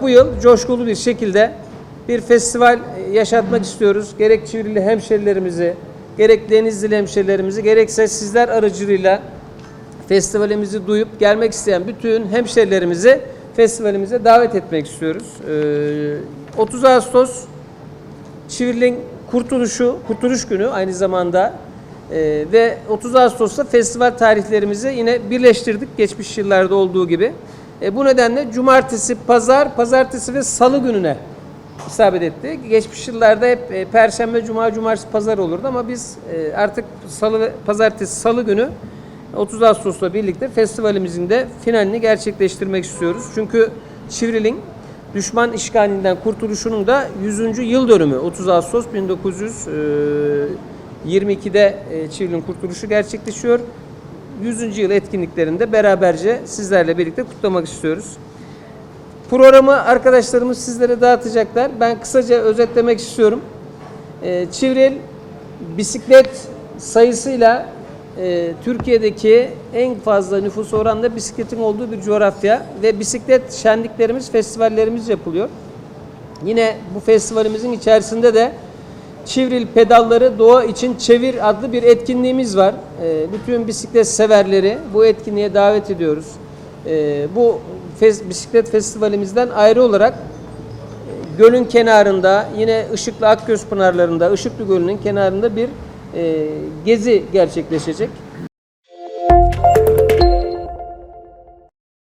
Bu yıl coşkulu bir şekilde bir festival yaşatmak istiyoruz. Gerek Çivrili hemşerilerimizi, gerek Denizli hemşerilerimizi, gerekse sizler aracılığıyla festivalimizi duyup gelmek isteyen bütün hemşerilerimizi festivalimize davet etmek istiyoruz. Ee, 30 Ağustos Çivril'in kurtuluşu, kurtuluş günü aynı zamanda Ee, ve 30 Ağustos'ta festival tarihlerimizi yine birleştirdik geçmiş yıllarda olduğu gibi. E, bu nedenle cumartesi, pazar, pazartesi ve salı gününe isabet etti. Geçmiş yıllarda hep e, perşembe, cuma, cumartesi, pazar olurdu ama biz e, artık salı pazartesi, salı günü 30 Ağustos'la birlikte festivalimizin de finalini gerçekleştirmek istiyoruz. Çünkü Çivril'in düşman işgalinden kurtuluşunun da 100. yıl dönümü 30 Ağustos 1922'de e, Çivril'in kurtuluşu gerçekleşiyor. 100. yıl etkinliklerinde beraberce sizlerle birlikte kutlamak istiyoruz. Programı arkadaşlarımız sizlere dağıtacaklar. Ben kısaca özetlemek istiyorum. Ee, Çivril bisiklet sayısıyla e, Türkiye'deki en fazla nüfus oranında bisikletin olduğu bir coğrafya ve bisiklet şenliklerimiz, festivallerimiz yapılıyor. Yine bu festivalimizin içerisinde de Çivril Pedalları Doğa için Çevir adlı bir etkinliğimiz var. Ee, bütün bisiklet severleri bu etkinliğe davet ediyoruz. Ee, bu fes- bisiklet festivalimizden ayrı olarak e, gölün kenarında yine Işıklı Akgöz Pınarlarında Işıklı Gölü'nün kenarında bir e, gezi gerçekleşecek.